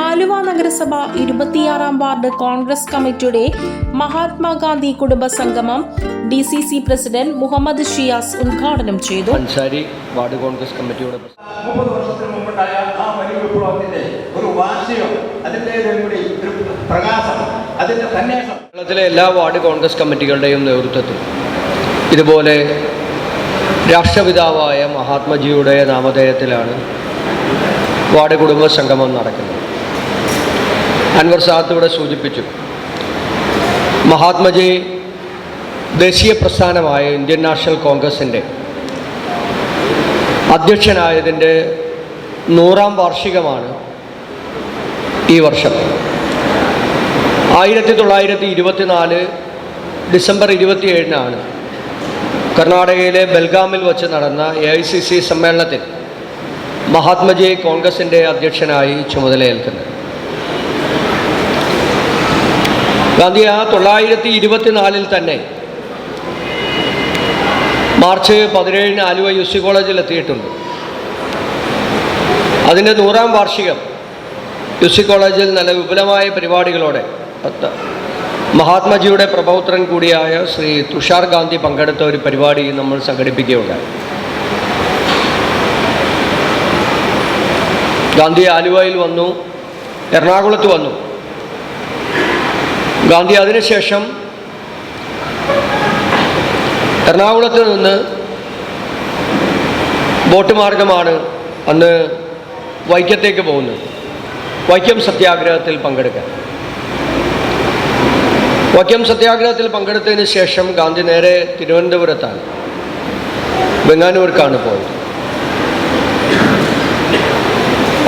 ആലുവ നഗരസഭ ഇരുപത്തിയാറാം വാർഡ് കോൺഗ്രസ് കമ്മിറ്റിയുടെ മഹാത്മാഗാന്ധി കുടുംബ സംഗമം D C C president Muhammad Shiyas ഉദ്ഘാടനം ചെയ്തു അൻസാരി വാർഡ് കോൺഗ്രസ് കമ്മിറ്റിയുടെ പ്രസിഡന്റ്. മുപ്പത് വർഷത്തിന് മുമ്പുണ്ടായ ആ വലിയ വിപ്ലവത്തിന്റെ ഒരു വാശിയോ അതിന്റെ കൂടി ഒരു പ്രകാശം അതിന്റെ സന്യാസം കേരളത്തിലെ എല്ലാ വാർഡ് കോൺഗ്രസ് കമ്മിറ്റികളുടെയും നേതൃത്വത്തിൽ ഇതുപോലെ രാഷ്ട്രപിതാവായ മഹാത്മജിയുടെ നാമധേയത്തിലാണ് വാർഡ് കുടുംബ സംഗമം നടക്കുന്നത്. അൻവർ സാത്ത് ഇവിടെ സൂചിപ്പിച്ചു മഹാത്മജി ദേശീയ പ്രസ്ഥാനമായ ഇന്ത്യൻ നാഷണൽ കോൺഗ്രസിന്റെ അധ്യക്ഷനായതിന്റെ നൂറാം വാർഷികമാണ് ഈ വർഷം. ആയിരത്തി തൊള്ളായിരത്തി ഇരുപത്തിനാല് ഡിസംബർ ഇരുപത്തിയേഴിനാണ് കർണാടകയിലെ ബൽഗാമിൽ വച്ച് നടന്ന എ ഐ സി സി സമ്മേളനത്തിൽ മഹാത്മജി കോൺഗ്രസിന്റെ അധ്യക്ഷനായി ചുമതലയേൽക്കുന്നത്. ഗാന്ധി ആ തൊള്ളായിരത്തി ഇരുപത്തിനാലിൽ തന്നെ മാർച്ച് പതിനേഴിന് ആലുവ യു സി കോളേജിൽ എത്തിയിട്ടുണ്ട്. അതിന്റെ നൂറാം വാർഷികം യു സി കോളേജിൽ നല്ല വിപുലമായ പരിപാടികളോടെ പത്ത്. മഹാത്മാജിയുടെ പ്രപൗത്രൻ കൂടിയായ ശ്രീ തുഷാർ ഗാന്ധി പങ്കെടുത്ത ഒരു പരിപാടി നമ്മൾ സംഘടിപ്പിക്കുകയുണ്ടായി. ഗാന്ധി ആലുവയിൽ വന്നു എറണാകുളത്ത് വന്നു. ഗാന്ധി അതിനുശേഷം എറണാകുളത്ത് നിന്ന് ബോട്ട് മാർഗമാണ് അന്ന് വൈക്കത്തേക്ക് പോകുന്നത്. വൈക്കം സത്യാഗ്രഹത്തിൽ പങ്കെടുക്കാൻ. വൈക്കം സത്യാഗ്രഹത്തിൽ പങ്കെടുത്തതിന് ശേഷം ഗാന്ധി നേരെ തിരുവനന്തപുരത്താണ്. ബംഗാനൂർക്കാണ് പോയത്.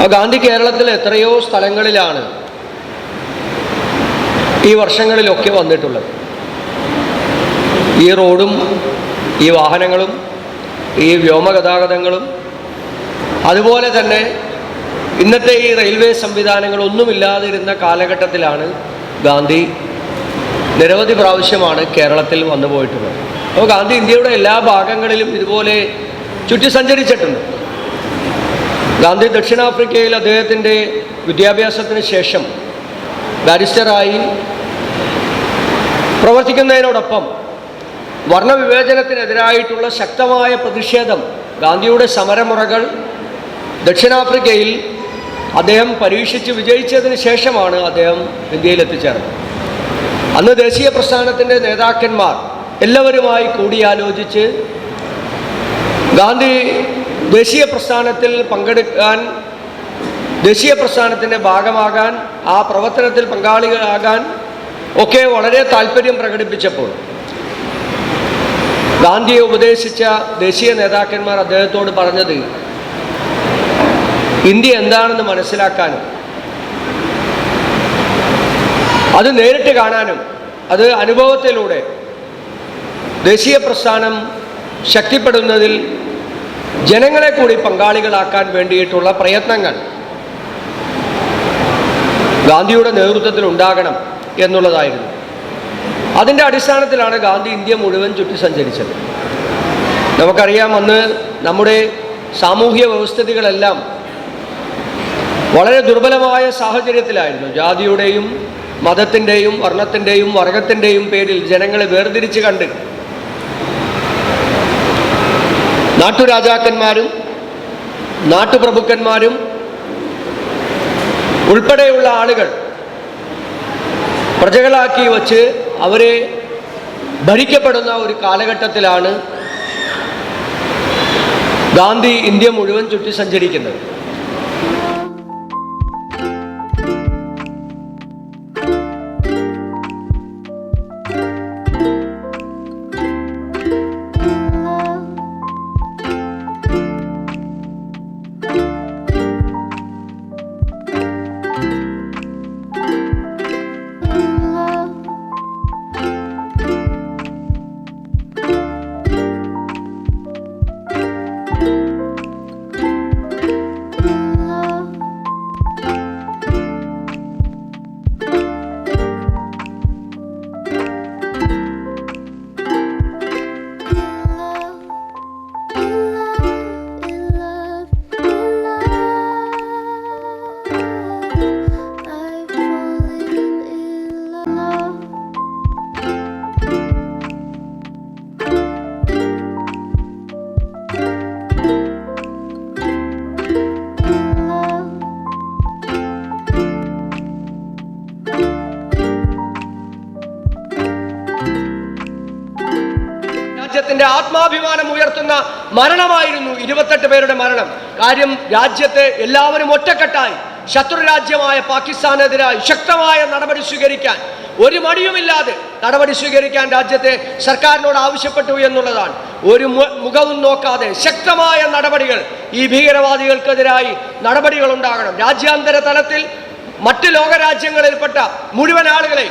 ആ ഗാന്ധി കേരളത്തിൽ എത്രയോ സ്ഥലങ്ങളിലാണ് ഈ വർഷങ്ങളിലൊക്കെ വന്നിട്ടുള്ളത്. ഈ റോഡും ഈ വാഹനങ്ങളും ഈ വ്യോമഗതാഗതങ്ങളും അതുപോലെ തന്നെ ഇന്നത്തെ ഈ റെയിൽവേ സംവിധാനങ്ങളൊന്നുമില്ലാതിരുന്ന കാലഘട്ടത്തിലാണ് ഗാന്ധി നിരവധി പ്രാവശ്യമാണ് കേരളത്തിൽ വന്നു പോയിട്ടുള്ളത്. അപ്പോൾ ഗാന്ധി ഇന്ത്യയുടെ എല്ലാ ഭാഗങ്ങളിലും ഇതുപോലെ ചുറ്റി സഞ്ചരിച്ചിട്ടുണ്ട് ഗാന്ധി ദക്ഷിണാഫ്രിക്കയിൽ അദ്ദേഹത്തിന്റെ വിദ്യാഭ്യാസത്തിന് ശേഷം ബാരിസ്റ്ററായി പ്രവർത്തിക്കുന്നതിനോടൊപ്പം വർണവിവേചനത്തിനെതിരായിട്ടുള്ള ശക്തമായ പ്രതിഷേധം ഗാന്ധിയുടെ സമരമുറകൾ ദക്ഷിണാഫ്രിക്കയിൽ അദ്ദേഹം പരീക്ഷിച്ച് വിജയിച്ചതിന് ശേഷമാണ് അദ്ദേഹം ഇന്ത്യയിൽ എത്തിച്ചേർന്നത്. അന്ന് ദേശീയ പ്രസ്ഥാനത്തിന്റെ നേതാക്കന്മാർ എല്ലാവരുമായി കൂടിയാലോചിച്ച് ഗാന്ധി ദേശീയ പ്രസ്ഥാനത്തിൽ പങ്കെടുക്കാൻ ദേശീയ പ്രസ്ഥാനത്തിന്റെ ഭാഗമാകാൻ ആ പ്രവർത്തനത്തിൽ പങ്കാളികളാകാൻ ഒക്കെ വളരെ താല്പര്യം പ്രകടിപ്പിച്ചപ്പോൾ ഗാന്ധിയെ ഉപദേശിച്ച ദേശീയ നേതാക്കന്മാർ അദ്ദേഹത്തോട് പറഞ്ഞത് ഇന്ത്യ എന്താണെന്ന് മനസ്സിലാക്കാനും അത് നേരിട്ട് കാണാനും അത് അനുഭവത്തിലൂടെ ദേശീയ പ്രസ്ഥാനം ശക്തിപ്പെടുന്നതിൽ ജനങ്ങളെ കൂടി പങ്കാളികളാക്കാൻ വേണ്ടിയിട്ടുള്ള പ്രയത്നങ്ങൾ ഗാന്ധിയുടെ നേതൃത്വത്തിൽ ഉണ്ടാകണം എന്നുള്ളതായിരുന്നു. അതിന്റെ അടിസ്ഥാനത്തിലാണ് ഗാന്ധി ഇന്ത്യ മുഴുവൻ ചുറ്റി സഞ്ചരിച്ചത്. നമുക്കറിയാം അന്ന് നമ്മുടെ സാമൂഹ്യ വ്യവസ്ഥിതികളെല്ലാം വളരെ ദുർബലമായ സാഹചര്യത്തിലായിരുന്നു. ജാതിയുടെയും മതത്തിന്റെയും വർണത്തിന്റെയും വർഗത്തിന്റെയും പേരിൽ ജനങ്ങളെ വേർതിരിച്ച് കണ്ട് നാട്ടുരാജാക്കന്മാരും നാട്ടുപ്രഭുക്കന്മാരും ഉൾപ്പെടെയുള്ള ആളുകൾ പ്രജകളാക്കി വച്ച് അവരെ ഭരിക്കപ്പെടുന്ന ഒരു കാലഘട്ടത്തിലാണ് ഗാന്ധി ഇന്ത്യ മുഴുവൻ ചുറ്റി സഞ്ചരിക്കുന്നത് ഇരുപത്തെട്ട് പേരുടെ മരണം. കാര്യം രാജ്യത്തെ എല്ലാവരും ഒറ്റക്കെട്ടായി. ശത്രു രാജ്യമായ പാകിസ്ഥാനെതിരായി ശക്തമായ നടപടി സ്വീകരിക്കാൻ. ഒരു മടിയുമില്ലാതെ നടപടി സ്വീകരിക്കാൻ രാജ്യത്തെ സർക്കാരിനോട് ആവശ്യപ്പെട്ടു എന്നുള്ളതാണ്. ഒരു മുഖവും നോക്കാതെ ശക്തമായ നടപടികൾ ഈ ഭീകരവാദികൾക്കെതിരായി നടപടികൾ ഉണ്ടാകണം. രാജ്യാന്തര തലത്തിൽ മറ്റ് ലോകരാജ്യങ്ങളിൽപ്പെട്ട മുഴുവൻ ആളുകളെ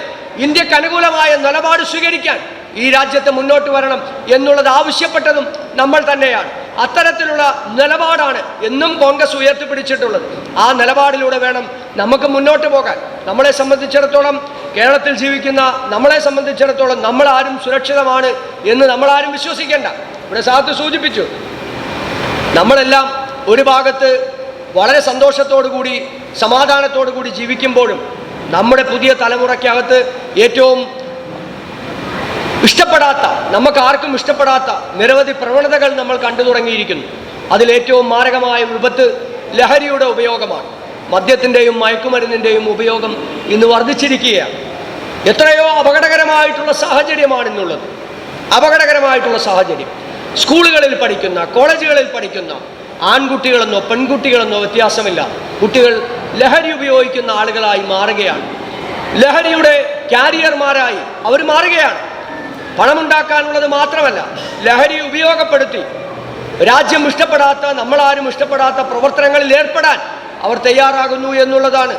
ഇന്ത്യയ്ക്ക് അനുകൂലമായ നിലപാട് സ്വീകരിക്കാൻ ഈ രാജ്യത്തെ മുന്നോട്ട് വരണം എന്നുള്ളത് ആവശ്യപ്പെട്ടതും നമ്മൾ തന്നെയാണ്. അത്തരത്തിലുള്ള നിലപാടാണ് എന്നും കോൺഗ്രസ് ഉയർത്തിപ്പിടിച്ചിട്ടുള്ളത്. ആ നിലപാടിലൂടെ വേണം നമുക്ക് മുന്നോട്ട് പോകാൻ. നമ്മളെ സംബന്ധിച്ചിടത്തോളം കേരളത്തിൽ ജീവിക്കുന്ന നമ്മളെ സംബന്ധിച്ചിടത്തോളം നമ്മളാരും സുരക്ഷിതമാണ് എന്ന് നമ്മളാരും വിശ്വസിക്കേണ്ട. ഇവിടെ സാത്ത് സൂചിപ്പിച്ചു. നമ്മളെല്ലാം ഒരു ഭാഗത്ത് വളരെ സന്തോഷത്തോടു കൂടി സമാധാനത്തോടു കൂടി ജീവിക്കുമ്പോഴും നമ്മുടെ പുതിയ തലമുറയ്ക്കകത്ത് ഏറ്റവും ഇഷ്ടപ്പെടാത്ത നമുക്ക് ആർക്കും ഇഷ്ടപ്പെടാത്ത നിരവധി പ്രവണതകൾ നമ്മൾ കണ്ടു തുടങ്ങിയിരിക്കുന്നു. അതിലേറ്റവും മാരകമായ വിപത്ത് ലഹരിയുടെ ഉപയോഗമാണ്. മദ്യത്തിന്റെയും മയക്കുമരുന്നിന്റെയും ഉപയോഗം ഇന്ന് വർദ്ധിച്ചിരിക്കുകയാണ്. എത്രയോ അപകടകരമായിട്ടുള്ള സാഹചര്യമാണ് ഇന്നുള്ളത്. അപകടകരമായിട്ടുള്ള സാഹചര്യം. സ്കൂളുകളിൽ പഠിക്കുന്ന കോളേജുകളിൽ പഠിക്കുന്ന ആൺകുട്ടികളെന്നോ പെൺകുട്ടികളെന്നോ വ്യത്യാസമില്ല. കുട്ടികൾ ലഹരി ഉപയോഗിക്കുന്ന ആളുകളായി മാറുകയാണ്. ലഹരിയുടെ കാരിയർമാരായി അവർ മാറുകയാണ്. പണമുണ്ടാക്കാനുള്ളത് മാത്രമല്ല ലഹരി ഉപയോഗപ്പെടുത്തി. രാജ്യം ഇഷ്ടപ്പെടാത്ത നമ്മളാരും ഇഷ്ടപ്പെടാത്ത പ്രവർത്തനങ്ങളിൽ ഏർപ്പെടാൻ അവർ തയ്യാറാകുന്നു എന്നുള്ളതാണ്.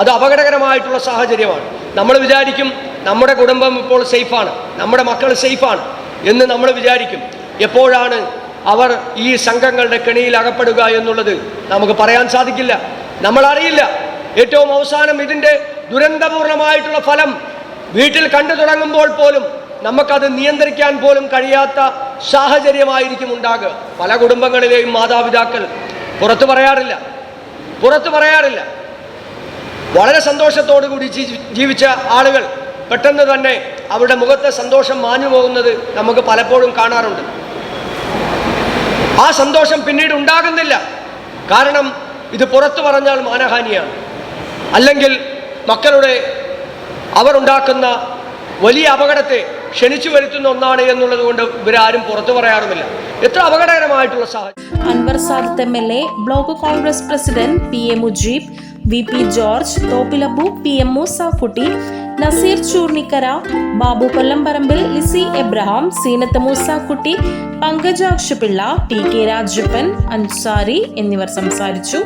അത് അപകടകരമായിട്ടുള്ള സാഹചര്യമാണ്. നമ്മൾ വിചാരിക്കും നമ്മുടെ കുടുംബം ഇപ്പോൾ സേഫാണ് നമ്മുടെ മക്കൾ സേഫാണ് എന്ന് നമ്മൾ വിചാരിക്കും. എപ്പോഴാണ് അവർ ഈ സംഘങ്ങളുടെ കെണിയിൽ അകപ്പെടുക എന്നുള്ളത് നമുക്ക് പറയാൻ സാധിക്കില്ല. നമ്മൾ അറിയില്ല ഏറ്റവും അവസാനം ഇതിന്റെ ദുരന്തപൂർണമായിട്ടുള്ള ഫലം വീട്ടിൽ കണ്ടു തുടങ്ങുമ്പോൾ പോലും നമുക്കത് നിയന്ത്രിക്കാൻ പോലും കഴിയാത്ത സാഹചര്യമായിരിക്കും ഉണ്ടാകുക. പല കുടുംബങ്ങളിലെയും മാതാപിതാക്കൾ പുറത്തു പറയാറില്ല. പുറത്തു പറയാറില്ല. വളരെ സന്തോഷത്തോടു കൂടി ജീവിച്ച ആളുകൾ പെട്ടെന്ന് തന്നെ അവരുടെ മുഖത്തെ സന്തോഷം മാഞ്ഞു പോകുന്നത് നമുക്ക് പലപ്പോഴും കാണാറുണ്ട്. ആ സന്തോഷം പിന്നീട് ഉണ്ടാകുന്നില്ല. കാരണം ഇത് പുറത്തു പറഞ്ഞാൽ മാനഹാനിയാണ്. അല്ലെങ്കിൽ മക്കളുടെ അവർ ഉണ്ടാക്കുന്ന വലിയ അപകടത്തെ ക്ഷണിച്ചു വരുത്തുന്ന ഒന്നാണ് എന്നുള്ളത് കൊണ്ട് ഇവരാരും പുറത്തു പറയാറുമില്ല. എത്ര അപകടകരമായിട്ടുള്ള സാഹചര്യം Anwar Sadath M L A block Congress president P A Mujeeb V P George തോപ്പിലബു P M Moosakutty Naseer Choornikkara Babu Kollamparambil Lissy Abraham Seenath Moosakutty Pankajaksha Pillai T K Rajappan Ansari എന്നിവർ സംസാരിച്ചു.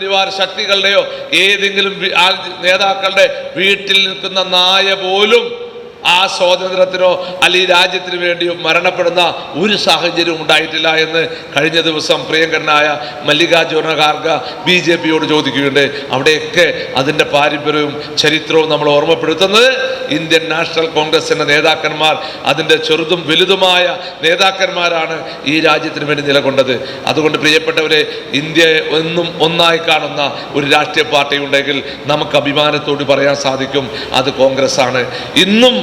പരിവാർ ശക്തികളുടെയോ ഏതെങ്കിലും നേതാക്കളുടെ വീട്ടിൽ നിൽക്കുന്ന നായ പോലും ആ സ്വാതന്ത്ര്യത്തിനോ അല്ലെങ്കിൽ രാജ്യത്തിന് വേണ്ടിയോ മരണപ്പെടുന്ന ഒരു സാഹചര്യം ഉണ്ടായിട്ടില്ല എന്ന് കഴിഞ്ഞ ദിവസം പ്രിയങ്കരനായ മല്ലികാർജുന ഖാർഗ ബി ജെ പിയോട് ചോദിക്കുകയുണ്ട് അവിടെയൊക്കെ അതിന്റെ പാരമ്പര്യവും ചരിത്രവും നമ്മൾ ഓർമ്മപ്പെടുത്തുന്നത് ഇന്ത്യൻ നാഷണൽ കോൺഗ്രസിന്റെ നേതാക്കന്മാർ അതിന്റെ ചെറുതും വലുതുമായ നേതാക്കന്മാരാണ് ഈ രാജ്യത്തിന് വേണ്ടി നിലകൊണ്ടത്. അതുകൊണ്ട് പ്രിയപ്പെട്ടവരെ ഇന്ത്യ എന്നും ഒന്നായി കാണുന്ന ഒരു രാഷ്ട്രീയ പാർട്ടി ഉണ്ടെങ്കിൽ നമുക്ക് അഭിമാനത്തോട് പറയാൻ സാധിക്കും അത് കോൺഗ്രസ് ആണ് ഇന്നും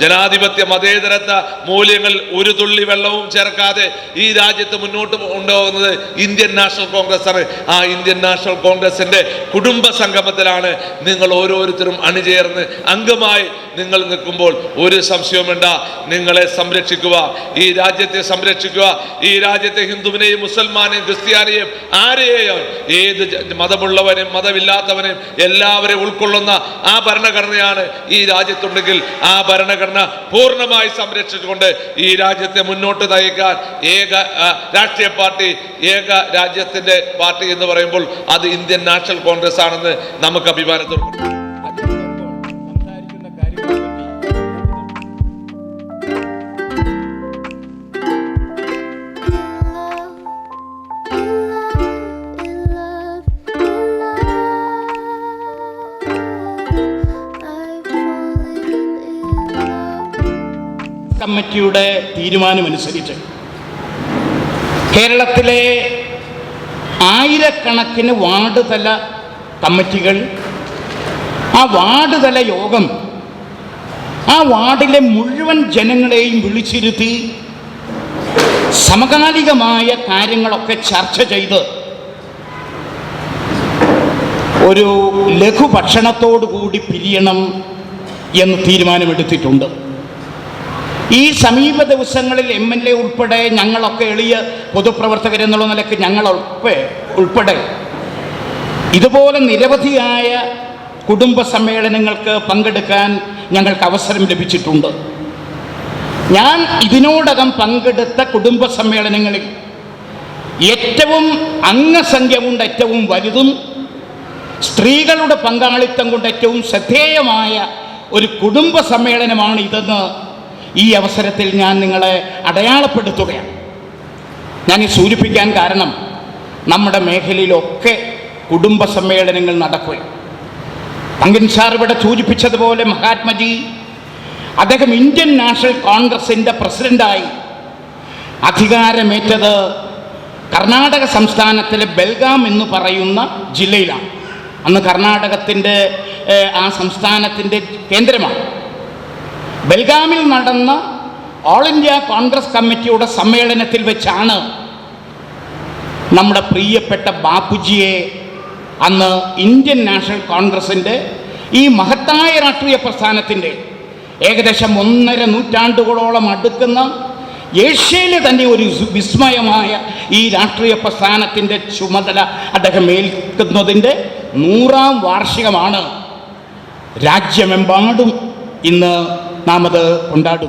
ജനാധിപത്യ മതേതരത്വ മൂല്യങ്ങൾ ഒരു തുള്ളി വെള്ളവും ചേർക്കാതെ ഈ രാജ്യത്ത് മുന്നോട്ട് കൊണ്ടുപോകുന്നത് ഇന്ത്യൻ നാഷണൽ കോൺഗ്രസ് ആണ്. ആ ഇന്ത്യൻ നാഷണൽ കോൺഗ്രസിന്റെ കുടുംബ സംഗമത്തിലാണ് നിങ്ങൾ ഓരോരുത്തരും അണിചേർന്ന് അംഗമായി നിങ്ങൾ നിൽക്കുമ്പോൾ ഒരു സംശയവും വേണ്ട. നിങ്ങളെ സംരക്ഷിക്കുക. ഈ രാജ്യത്തെ സംരക്ഷിക്കുക. ഈ രാജ്യത്തെ ഹിന്ദുവിനെയും മുസൽമാനെയും ക്രിസ്ത്യാനിയെയും ആരെയും ഏത് മതമുള്ളവനെയും മതമുള്ളവനും മതമില്ലാത്തവനും എല്ലാവരെയും ഉൾക്കൊള്ളുന്ന ആ ഭരണഘടനയാണ് ഈ രാജ്യത്തുണ്ടെങ്കിൽ ആ ഭരണഘടന പൂർണമായി സംരക്ഷിച്ചുകൊണ്ട് ഈ രാജ്യത്തെ മുന്നോട്ട് നയിക്കാൻ ഏക രാഷ്ട്രീയ പാർട്ടി ഏക രാജ്യത്തിന്റെ പാർട്ടി എന്ന് പറയുമ്പോൾ അത് ഇന്ത്യൻ നാഷണൽ കോൺഗ്രസ് ആണെന്ന് നമുക്ക് അഭിമാനത്തോട് കമ്മിറ്റിയുടെ തീരുമാനമനുസരിച്ച് കേരളത്തിലെ ആയിരക്കണക്കിന് വാർഡ് തല കമ്മിറ്റികൾ ആ വാർഡ് തല യോഗം ആ വാർഡിലെ മുഴുവൻ ജനങ്ങളെയും വിളിച്ചിരുത്തി സമകാലികമായ കാര്യങ്ങളൊക്കെ ചർച്ച ചെയ്ത് ഒരു ലഘുഭക്ഷണത്തോടു കൂടി പിരിയണം എന്ന് തീരുമാനമെടുത്തിട്ടുണ്ട്. ഈ സമീപ ദിവസങ്ങളിൽ എം എൽ എ ഉൾപ്പെടെ ഞങ്ങളൊക്കെ എളിയ പൊതുപ്രവർത്തകരെന്നുള്ള നിലയ്ക്ക് ഞങ്ങളൊക്കെ ഉൾപ്പെടെ ഇതുപോലെ നിരവധിയായ കുടുംബ സമ്മേളനങ്ങൾക്ക് പങ്കെടുക്കാൻ ഞങ്ങൾക്ക് അവസരം ലഭിച്ചിട്ടുണ്ട്. ഞാൻ ഇതിനോടകം പങ്കെടുത്ത കുടുംബ സമ്മേളനങ്ങളിൽ ഏറ്റവും അംഗസംഖ്യ കൊണ്ട് ഏറ്റവും വലുതും സ്ത്രീകളുടെ പങ്കാളിത്തം കൊണ്ട് ഏറ്റവും ശ്രദ്ധേയമായ ഒരു കുടുംബ സമ്മേളനമാണ് ഇതെന്ന് ഈ അവസരത്തിൽ ഞാൻ നിങ്ങളെ അടയാളപ്പെടുത്തുകയാണ്. ഞാൻ ഈ സൂചിപ്പിക്കാൻ കാരണം നമ്മുടെ മേഖലയിലൊക്കെ കുടുംബ സമ്മേളനങ്ങൾ നടക്കുകയാണ്. പങ്കിൻ സാർ ഇവിടെ സൂചിപ്പിച്ചതുപോലെ മഹാത്മജി അദ്ദേഹം ഇന്ത്യൻ നാഷണൽ കോൺഗ്രസിന്റെ പ്രസിഡന്റായി അധികാരമേറ്റത് കർണാടക സംസ്ഥാനത്തിലെ ബെൽഗാം എന്ന് പറയുന്ന ജില്ലയിലാണ്. അന്ന് കർണാടകത്തിന്റെ ആ സംസ്ഥാനത്തിന്റെ കേന്ദ്രമാണ്. ബെൽഗാമിൽ നടന്ന ഓൾ ഇന്ത്യ കോൺഗ്രസ് കമ്മിറ്റിയുടെ സമ്മേളനത്തിൽ വെച്ചാണ് നമ്മുടെ പ്രിയപ്പെട്ട ബാപ്പുജിയെ അന്ന് ഇന്ത്യൻ നാഷണൽ കോൺഗ്രസിന്റെ ഈ മഹത്തായ രാഷ്ട്രീയ പ്രസ്ഥാനത്തിന്റെ ഏകദേശം ഒന്നര നൂറ്റാണ്ടുകളോളം അടുക്കുന്ന ഏഷ്യയിലെ തന്നെ ഒരു വിസ്മയമായ ഈ രാഷ്ട്രീയ പ്രസ്ഥാനത്തിന്റെ ചുമതല അദ്ദേഹം ഏൽക്കുന്നതിന്റെ നൂറാം വാർഷികമാണ് രാജ്യമെമ്പാടും ഇന്ന് ನಾಮದ ಕೊಂಡಾಡು